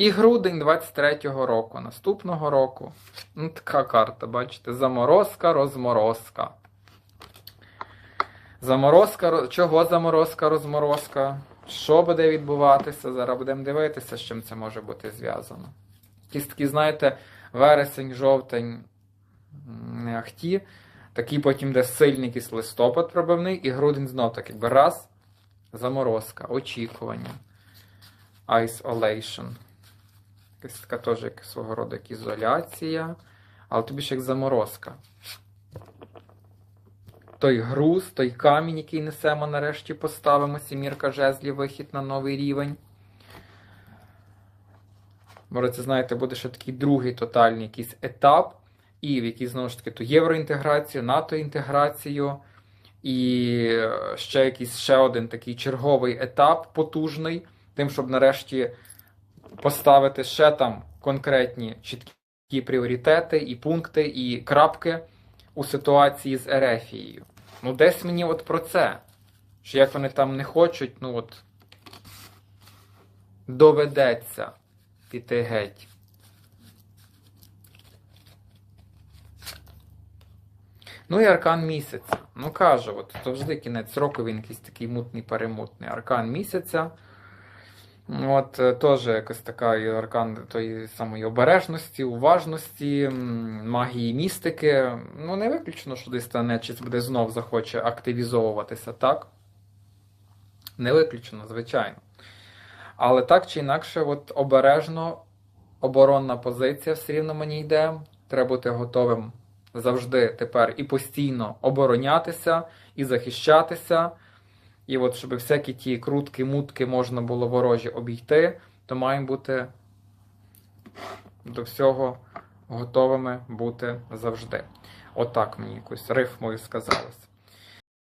І грудень 23-го року, наступного року. Ну, така карта, бачите, заморозка, розморозка. Заморозка, чого заморозка, розморозка? Що буде відбуватися? Зараз будемо дивитися, з чим це може бути зв'язано. Якісь такі, знаєте, вересень, жовтень, ахті. Такий потім де сильний якийсь листопад пробивний, і грудень знов так, якби раз, заморозка, очікування. Isolation. Така теж як свого роду як ізоляція. Але тобі ж як заморозка. Той груз, той камінь, який несемо, нарешті поставимо. Сімірка жезлів, вихід на новий рівень. Може, це, знаєте, буде ще такий другий тотальний якийсь етап, і в який, знову ж таки, то євроінтеграцію, НАТО-інтеграцію, і ще якийсь ще один такий черговий етап потужний, тим, щоб нарешті поставити ще там конкретні чіткі пріоритети і пункти, і крапки у ситуації з Ерефією. Ну, десь мені от про це. Що як вони там не хочуть, ну от доведеться піти геть. Ну і аркан місяця. Ну кажу, от завжди кінець року він якийсь такий мутний перемутний. Аркан місяця. От е, теж якась така аркан тої самої обережності, уважності, магії містики. Ну, не виключно, що десь та нечисть буде знов захоче активізовуватися, так? Не виключено, звичайно. Але так чи інакше, от обережно оборонна позиція все рівно мені йде. Треба бути готовим завжди тепер і постійно оборонятися, і захищатися. І от, щоб всякі ті крутки, мутки можна було ворожі обійти, то маємо бути до всього готовими бути завжди. Отак мені якусь рифмою сказалось.